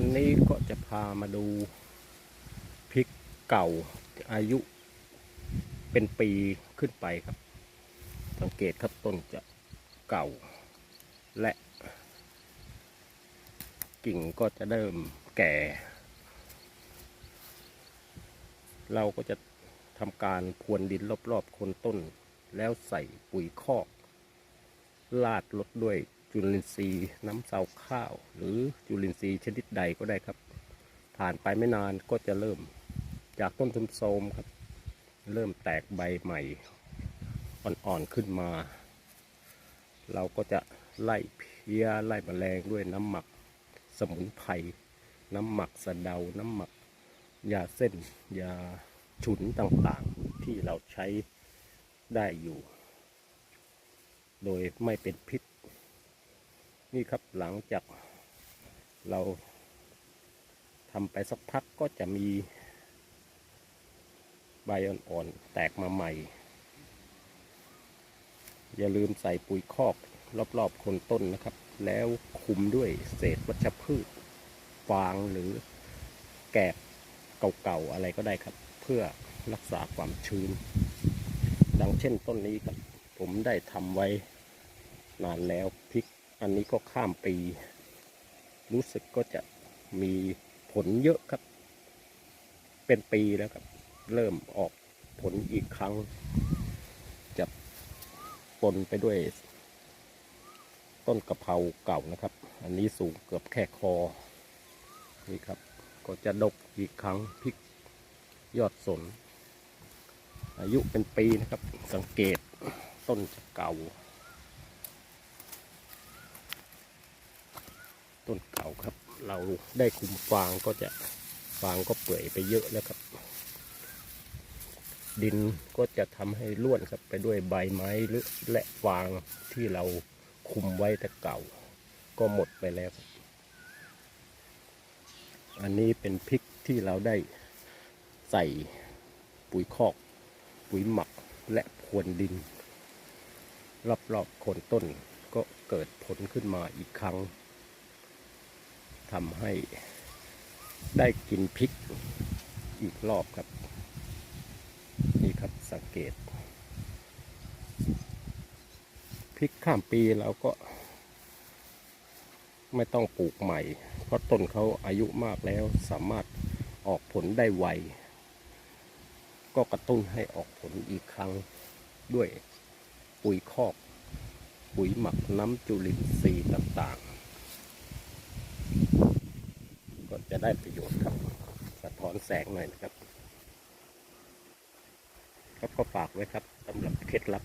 วันนี้ก็จะพามาดูพริกเก่าอายุเป็นปีขึ้นไปครับ สังเกตครับต้นจะเก่า และกิ่งก็จะเริ่มแก่ เราก็จะทำการพรวนดินรอบๆโคนต้น แล้วใส่ปุ๋ยคอกลาดลดด้วย จุลินทรีย์น้ำเสาข้าว หรือจุลินทรีย์ชนิดใดก็ได้ครับ ผ่านไปไม่นานก็จะเริ่มจากต้นทุนโทมครับ เริ่มแตกใบใหม่อ่อนๆขึ้นมา เราก็จะไล่เพี้ยไล่แมลงด้วยน้ำหมักสมุนไพรน้ำหมักสะเดา น้ำหมักยาเส้นยาฉุนต่างๆที่เราใช้ได้อยู่ โดยไม่เป็นพิษ นี่ครับหลังจากเราทำไปสักพักก็จะมีใบอ่อนๆแตกมาใหม่ อย่าลืมใส่ปุ๋ยคอกรอบๆโคนต้นนะครับ แล้วคุมด้วยเศษวัชพืชฟางหรือแกบเก่าๆอะไรก็ได้ครับ เพื่อรักษาความชื้น ดังเช่นต้นนี้ครับ ผมได้ทำไว้นานแล้วพริก อันนี้ก็ข้ามปี รู้สึกก็จะมีผลเยอะครับ เป็นปีแล้วครับ เริ่มออกผลอีกครั้ง จะปนไปด้วย ต้นกะเพราเก่านะครับ อันนี้สูงเกือบแค่คอ นี่ครับ ก็จะดกอีกครั้งพริกยอดสน อายุเป็นปีนะครับ สังเกตต้นจะเก่า ต้นเก่าครับ เราได้คุมฟางก็จะฟางก็เปื่อยไปเยอะแล้วครับ ดินก็จะทำให้ร่วนครับไปด้วยใบไม้หรือและฟางที่เราคุมไว้แต่เก่า ก็หมดไปแล้ว อันนี้เป็นพริกที่เราได้ใส่ปุ๋ยคอก ปุ๋ยหมักและพรวนดิน รอบๆโคนต้นก็เกิดผลขึ้นมาอีกครั้ง ทำให้ได้กินพริกอีกรอบครับ นี่ครับสังเกต พริกข้ามปีเราก็ ไม่ต้องปลูกใหม่ เพราะต้นเขาอายุมากแล้วสามารถออกผลได้ไว ก็กระตุ้นให้ออกผลอีกครั้งด้วยปุ๋ยคอก ปุ๋ยหมักน้ำจุลินทรีย์ต่างๆ ก็จะ ได้ประโยชน์ครับ สะท้อนแสงหน่อยนะครับ ครับก็ฝากไว้ครับสำหรับเคล็ดลับ